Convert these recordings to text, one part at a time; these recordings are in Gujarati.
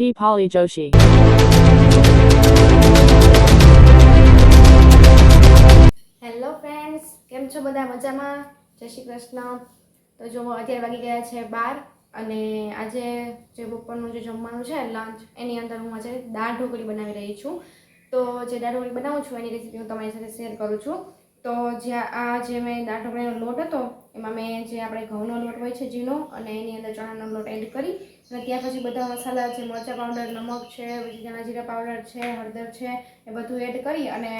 Deepali Joshi. હેલો ફ્રેન્ડ્સ કેમ છો બધા મજામાં? જય શ્રી કૃષ્ણ. તો જો અત્યારે વાગી ગયા છે બાર અને આજે જે બપોરનું જે જમવાનું છે લંચ એની અંદર હું આજે દાળ ઢોકળી બનાવી રહી છું. તો જે દાળ ઢોકળી બનાવું છું, એની રેસીપી હું તમારી સાથે શેર કરું છું. તો જ્યાં આ જે મેં દાળ લોટ હતો, એમાં મેં જે આપણે ઘઉંનો લોટ હોય છે ઝીણો અને એની અંદર ચણાનો લોટ એડ કરી અને ત્યાર પછી બધા મસાલા છે, મરચાં પાવડર નમક છે, પછી ધાણા જીરા પાવડર છે, હળદર છે, એ બધું એડ કરી અને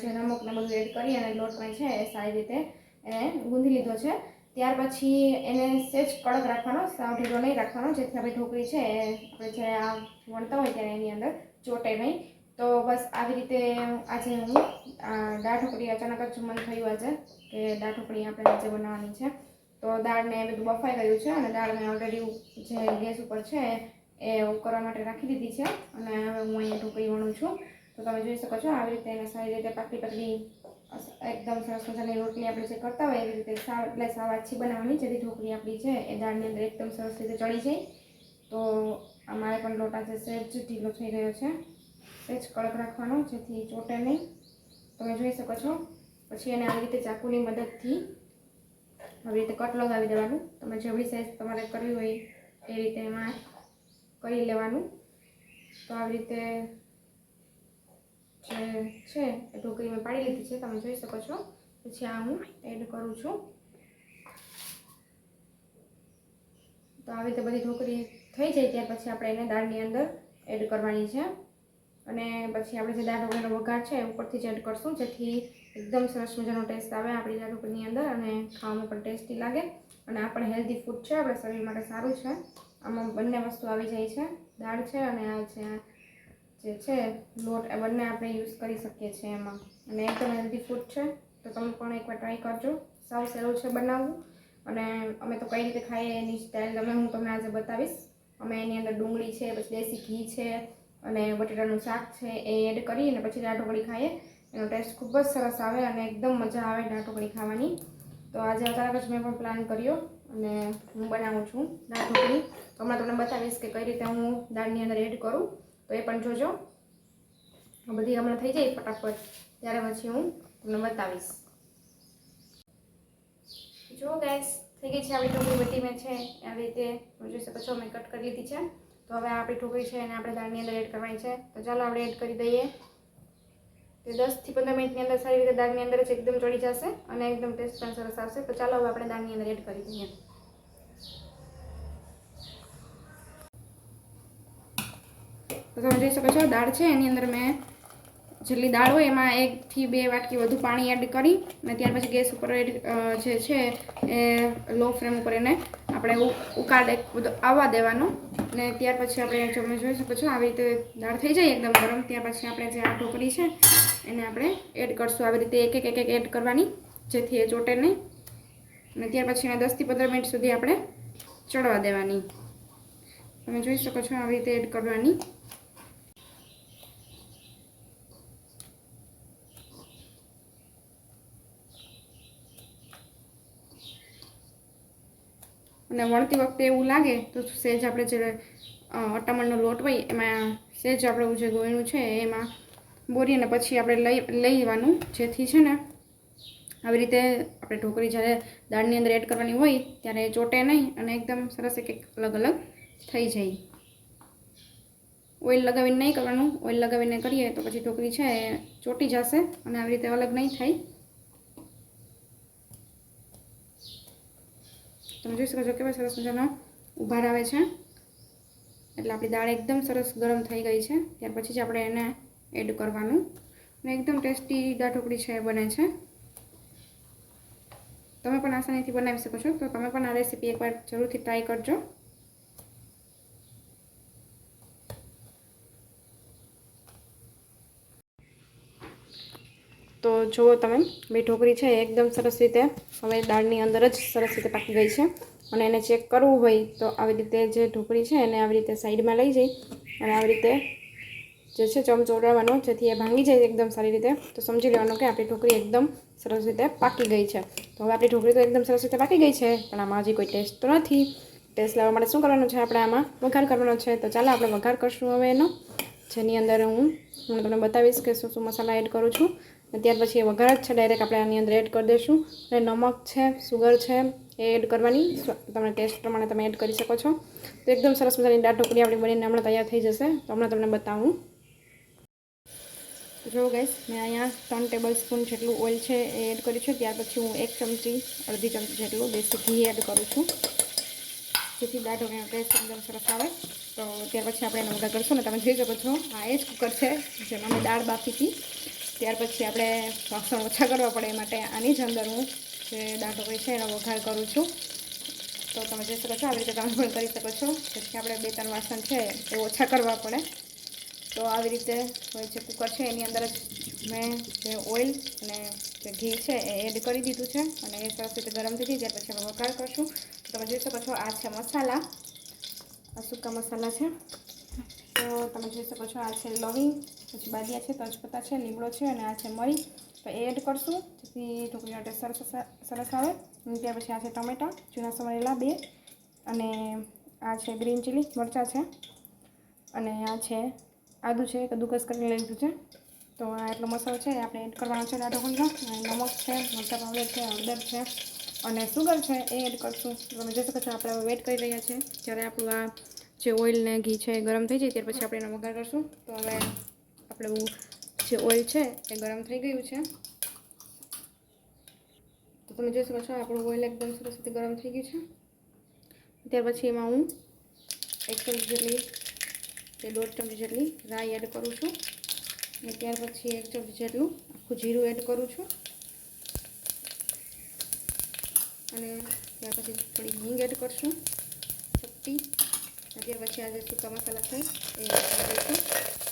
જે નમક ને બધું એડ કરી અને લોટ લોટમાં છે એ સારી રીતે એને ગૂંધી લીધો છે. ત્યાર પછી એને સેજ કડક રાખવાનો, સાવ ઢીલો નહીં રાખવાનો, જેથી આપણી ઢોકળી છે એ આપણે જ્યારે આ વણતા હોય ત્યારે એની અંદર ચોટે નહીં. તો બસ આવી રીતે આજે હું દાળ ઢોકળી અચાનક જ મન થયું આજે કે દાળ ઢોકળી આપણે આજે બનાવવાની છે. તો દાળને બધું બફાઈ ગયું છે અને દાળ મેં ઓલરેડી જે ગેસ ઉપર છે એ કરવા માટે રાખી દીધી છે અને હવે હું અહીંયા ઢોકળી વણું છું. તો તમે જોઈ શકો છો આવી રીતે એને સારી રીતે પાકી પાકી એકદમ સરસ મજાની રોટલી આપણે જે કરતા હોય એવી રીતે સાવ એટલે સાવ આછી બનાવવાની, જેથી ઢોકળી આપણી છે એ દાળની અંદર એકદમ સરસ રીતે ચડી જાય. તો અમારે પણ લોટા જે સેજ ઢીલો થઈ ગયો છે. સહેજ કડક રાખવાનો, જેથી ચોટે નહીં. તમે જોઈ શકો છો. પછી એને આવી રીતે ચાકુની મદદથી આવી રીતે કટ લગાવી દેવાનું. તમે જેવડી સાઈઝ તમારે કરવી હોય એ રીતે એમાં કરી લેવાનું. તો આવી રીતે જે છે એ ઢોકળી મેં પાડી લીધી છે, તમે જોઈ શકો છો. પછી આ હું એડ કરું છું. તો આવી રીતે બધી ઢોકળી થઈ જાય, ત્યાર પછી આપણે એને દાળની અંદર એડ કરવાની છે. અને પછી આપણે જે દાળ ઢોકળીનો વઘાર છે ઉપરથી જ એડ કરશું, જેથી એકદમ સરસ મજાનો ટેસ્ટ આવે આપણી દાળ ઢોકળીની અંદર અને ખાવામાં પણ ટેસ્ટી લાગે. અને આ પણ હેલ્ધી ફૂડ છે, આપણા શરીર માટે સારું છે. આમાં બંને વસ્તુ આવી જાય છે, દાળ છે અને આ છે જે છે લોટ એ બંને આપણે યુઝ કરી શકીએ છીએ એમાં. અને એકદમ હેલ્ધી ફૂડ છે, તો તમે પણ એકવાર ટ્રાય કરજો. સાવ સહેલું છે બનાવવું. અને અમે તો કઈ રીતે ખાઈએ એની સ્ટાઇલ તમે, હું તમને આજે બતાવીશ. અમે એની અંદર ડુંગળી છે, પછી દેશી ઘી છે અને બટેટાનું શાક છે એ એડ કરી અને પછી દાળ ઢોકળી ખાઈએ. એનો ટેસ્ટ ખૂબ જ સરસ આવે અને એકદમ મજા આવે દાળ ઢોકળી ખાવાની. તો આજે અચાનક જ મેં પણ પ્લાન કર્યો અને હું બનાવું છું દાળ ઢોકળી હમણાં તમને બતાવીશ કે કઈ રીતે હું દાળની અંદર એડ કરું. તો એ પણ જોજો. બધી હમણાં થઈ જાય ફટાફટ. ત્યારે પછી હું તમને બતાવીશ. જો ગેસ થઈ ગઈ છે આવી ઢોકળી બધી મેં છે, આવી રીતે જોઈ શકો છો મેં કટ કરી લીધી છે. તો હવે આપણી ઢોકળી છે એને આપણે દાળની અંદર એડ કરવાની છે. તો ચાલો આપણે એડ કરી દઈએ. તે દસથી પંદર મિનિટની અંદર સારી રીતે દાળની અંદર જ એકદમ ચડી જશે અને એકદમ ટેસ્ટ પણ સરસ આવશે. તો ચાલો હવે આપણે દાળની અંદર એડ કરી દઈએ. તો તમે જોઈ શકો છો, દાળ છે. એની અંદર મેં જેટલી દાળ હોય એમાં એકથી બે વાટકી વધુ પાણી એડ કરી અને ત્યાર પછી ગેસ ઉપર એડ જે છે એ લો ફ્લેમ ઉપર એને આપણે ઉકાળ આવવા દેવાનો. અને ત્યાર પછી આપણે તમે જોઈ શકો છો, આવી રીતે દાળ થઈ જાય એકદમ ગરમ. ત્યાર પછી આપણે જે આ ઢોકળી છે, એને આપણે એડ કરશું. આવી રીતે એક એક એક એક એડ કરવાની, જેથી એ ચોટે નહીં. અને ત્યાર પછી એને દસથી પંદર મિનિટ સુધી આપણે ચડવા દેવાની. તમે જોઈ શકો છો, આવી રીતે એડ કરવાની. અને વણતી વખતે એવું લાગે તો સહેજ આપણે જે અટામણનો લોટ હોય, એમાં સહેજ આપણે જે ગોયણું છે એમાં બોરી અને પછી આપણે લઈ લઈ લેવાનું. જેથી છે ને આવી રીતે આપણે ઢોકળી જ્યારે દાળની અંદર એડ કરવાની હોય, ત્યારે ચોટે નહીં અને એકદમ સરસ એક અલગ અલગ થઈ જાય. ઓઇલ લગાવીને નહીં કરવાનું. ઓઇલ લગાવીને કરીએ તો પછી ઢોકળી છે એ ચોટી જશે અને આવી રીતે અલગ નહીં થાય. તમે જોઈ શકો છો કેવા સરસ મજાનો ઉભાર આવે છે. એટલે આપણી દાળ એકદમ સરસ ગરમ થઈ ગઈ છે. ત્યાર પછી જ આપણે એને એડ કરવાનું. અને એકદમ ટેસ્ટી દાળ ઢોકળી છે, બને છે. તમે પણ આસાનીથી બનાવી શકો છો. તો તમે પણ આ રેસીપી એકવાર જરૂરથી ટ્રાય કરજો. જુઓ તમે, બે ઢોકળી છે, એકદમ સરસ રીતે હવે દાળની અંદર જ સરસ રીતે પાકી ગઈ છે. અને એને ચેક કરવું હોય તો આવી રીતે જે ઢોકળી છે એને આવી રીતે સાઈડમાં લઈ જઈ અને આવી રીતે જે છે ચમચો ઉડાડવાનો, જેથી એ ભાંગી જાય એકદમ સારી રીતે. તો સમજી લેવાનું કે આપણી ઢોકળી એકદમ સરસ રીતે પાકી ગઈ છે. તો હવે આપણી ઢોકળી તો એકદમ સરસ રીતે પાકી ગઈ છે, પણ આમાં હજી કોઈ ટેસ્ટ તો નથી. ટેસ્ટ લેવા માટે શું કરવાનું છે આપણે આમાં? વઘાર કરવાનો છે. તો ચાલો આપણે વઘાર કરશું હવે એનો. જેની અંદર હું હું તમને બતાવીશ કે શું શું મસાલા એડ કરું છું. ત્યાર પછી એ વઘાર જ છે ડાયરેક્ટ આપણે આની અંદર એડ કરી દઈશું. અને નમક છે સુગર છે, એ એડ કરવાની. તમને તમે ટેસ્ટ પ્રમાણે તમે એડ કરી શકો છો. તો એકદમ સરસ મજાની દાળ ઢોકળી આપણી બનીને હમણાં તૈયાર થઈ જશે. તો હમણાં તમને બતાવું. જો ગેસ મેં અહીંયા ત્રણ ટેબલ સ્પૂન જેટલું ઓઇલ છે એ એડ કર્યું છે. ત્યાર પછી હું એક ચમચી, અડધી ચમચી જેટલું દેશી ઘી એડ કરું છું. જેથી દાળ ઢોકળીનો ટેસ્ટ એકદમ સરસ આવે. તો ત્યાર પછી આપણે એનો વઘાર કરશું ને તમે જોઈ શકો છો. આ એ જ કુકર છે જેમાં મેં દાળ બાફી હતી. ત્યાર પછી આપણે વાસણ ઓછા કરવા પડે એ માટે આની જ અંદર હું જે દાળ ઢોકળી છે એનો વઘાર કરું છું. તો તમે જોઈ શકો છો આવી રીતે તમે પણ કરી શકો છો. જેથી આપણે બે ત્રણ વાસણ છે એ ઓછા કરવા પડે. તો આવી રીતે હોય છે કુકર છે એની અંદર જ મેં જે ઓઇલ અને જે ઘી છે એ એડ કરી દીધું છે અને એ સરસ રીતે ગરમ થઈ જાય પછી આપણે વઘાર કરશું. તો તમે જોઈ શકો છો આ છે મસાલા. આ સૂકા મસાલા છે. તો તમે જોઈ શકો છો આ છે લવિંગ બાદિયા છે, તજપત્તા છે, લીમડો છે અને આ છે મરી. તો એડ કરશું. જેથી ઢોકળીનો ટેસ્ટ સરસ સરસ આવે. અને ત્યાર પછી આ છે ટમેટા જૂના સમારેલા બે. અને આ છે ગ્રીન ચીલી, મરચાં છે. અને આ છે આદું છે કદુકસ કરીને લીધું છે. તો આ એટલો મસાલો છે આપણે એડ કરવાનો છે દાળ ઢોકળીનો. નમક છે, મરચાં પાવડર છે, હળદર છે અને સુગર છે, એ એડ કરશું. તમે જોઈ શકો છો, આપણે વેટ કરી રહ્યા છીએ. જ્યારે આપણું આ જે ઓઇલ ને ઘી છે ગરમ થઈ જાય, ત્યાર પછી આપણે એનો વઘાર કરશું. તો હવે આપણું જે ઓઇલ છે એ ગરમ થઈ ગયું છે. તો તમે જોઈ શકો છો, આપણું ઓઇલ એકદમ સરસ રીતે ગરમ થઈ ગયું છે. ત્યાર પછી એમાં હું એક ચમચી જેટલી કે દોઢ ચમચી જેટલી રાઈ એડ કરું છું. અને ત્યાર પછી એક ચમચી જેટલું આખું જીરું એડ કરું છું. અને ત્યાર પછી થોડી હિંગ એડ કરશું. ચપટી. અને ત્યાર પછી આ જે સૂકા મસાલા છે એ એડ કરી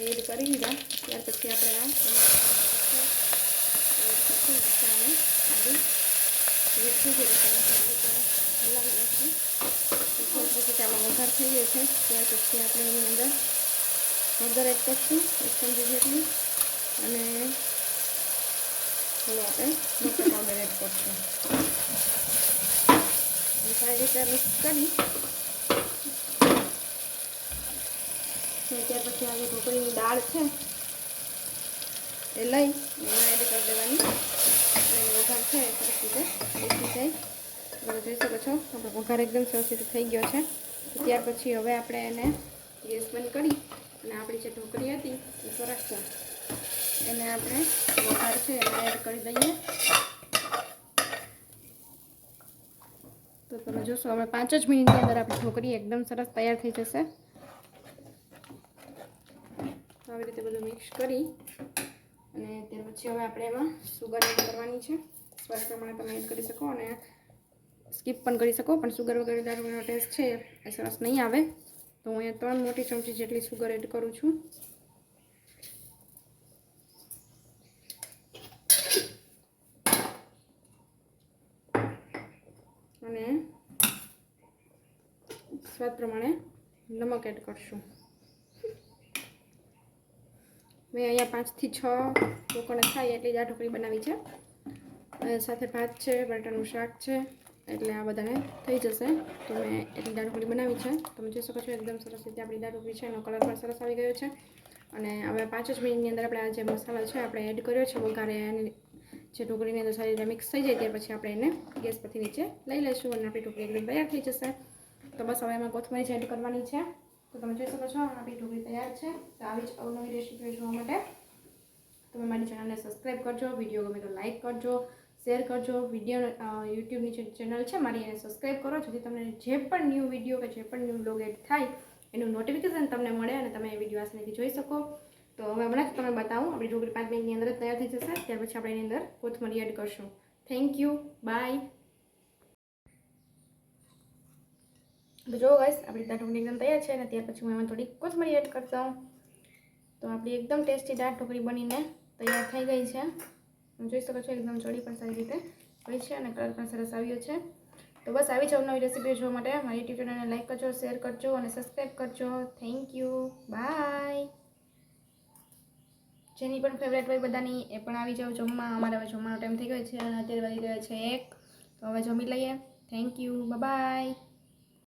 એડ કરી દીધા ત્યાર પછી આપણે આ એડ કરશું મસાલાને આગળ મીઠું છે હલાવી લઈશું થોડી પછી આમાં વઘાર થઈ ગયો છે ત્યાર પછી આપણે એની અંદર હળદર એડ કરશું એક ચમચી જેટલી અને થોડું આપણે પાવડર એડ કરશું સારી રીતે કરી ત્યાર પછી આ ઢોકળીની દાળ છે. એ લઈ, એમાં એડ કરી દેવાની. અને વઘાર છે સરસ રીતે બેસી જાય. તમે જોઈ શકો છો, આપણો વઘાર એકદમ સરસ રીતે થઈ ગયો છે. ત્યાર પછી હવે આપણે એને ગેસ બંધ કરી અને આપણી જે ઢોકળી હતી, એ સરસ છે એને આપણે વઘાર છે, એને એડ કરી દઈએ. તો તમે જોશો, હવે પાંચ જ મિનિટની અંદર આપણી ઢોકળી એકદમ સરસ તૈયાર થઈ જશે. આવી રીતે બધું મિક્સ કરી અને ત્યાર પછી હવે આપણે એમાં સુગર એડ કરવાની છે. સ્વાદ પ્રમાણે તમે એડ કરી શકો અને સ્કીપ પણ કરી શકો, પણ સુગર વગર દારૂનો ટેસ્ટ છે એ સરસ નહીં આવે. તો હું અહીંયા ત્રણ મોટી ચમચી જેટલી સુગર એડ કરું છું. અને સ્વાદ પ્રમાણે નમક એડ કરશું. મેં અહીંયા પાંચથી છ લોકોને થાય એટલી દાળ ઢોકળી બનાવી છે. સાથે ભાત છે, બટાટાનું શાક છે, એટલે આ બધાને થઈ જશે. તો મેં એટલી દાળ ઢોકળી બનાવી છે. તમે જોઈ શકો છો એકદમ સરસ રીતે આપણી દાળ ઢોકળી છે એનો કલર પણ સરસ આવી ગયો છે. અને હવે પાંચ જ મિનિટની અંદર આપણે આ જે મસાલો છે આપણે એડ કર્યો છે વઘારે એની જે ઢોકળીની અંદર સારી રીતે મિક્સ થઈ જાય ત્યાર પછી આપણે એને ગેસ પરથી નીચે લઈ લઈશું અને આપણી ઢોકળી એકદમ તૈયાર થઈ જશે. તો બસ હવે એમાં કોથમરી જ એડ કરવાની છે. તો તમે જોઈ શકો છો આપણી ઢોકળી તૈયાર છે. તો આવી જ અવનવી રેસીપી જોવા માટે તમે મારી ચેનલને સબસ્ક્રાઈબ કરજો વીડિયો ગમે તો લાઈક કરજો શેર કરજો. વીડિયો યુટ્યુબની જે ચેનલ છે, મારી એને સબસ્ક્રાઈબ કરો, જેથી તમને જે પણ ન્યૂ વીડિયો કે જે પણ ન્યૂ બ્લોગ એડ થાય, એનું નોટિફિકેશન તમને મળે અને તમે એ વીડિયો આસાનીથી જોઈ શકો. તો હવે હમણાં જ તમને બતાવું, આપણી ઢોકળી પાંચ મિનિટની અંદર તૈયાર થઈ જશે, ત્યાર પછી આપણે એની અંદર કોથમરી એડ કરશું. થેન્ક યુ બાય તો જો ગાઈસ આપણી દાળ ઢોકળી એકદમ તૈયાર છે અને ત્યાર પછી હું એમાં થોડી કોથમરી એડ કરતા હું તો આપણી એકદમ ટેસ્ટી દાળ ઢોકળી બનીને તૈયાર થઈ ગઈ છે. તમે જોઈ શકો છો, એકદમ જોડી પણ સારી રીતે હોય છે અને કલર પણ સરસ આવ્યો છે. તો બસ આવી જ નવી રેસીપી જોવા માટે મારી યુટ્યુબ ચેનલને લાઈક કરજો શેર કરજો અને સબસ્ક્રાઈબ કરજો. થેન્ક યુ બાય જેની પણ ફેવરેટ હોય બધાની, એ પણ આવી જાવ જમવા. અમારે હવે જમવાનો ટાઈમ થઈ ગયો છે અને અત્યારે વાગી ગયો છે એક. તો હવે જમી લઈએ. Thank you bye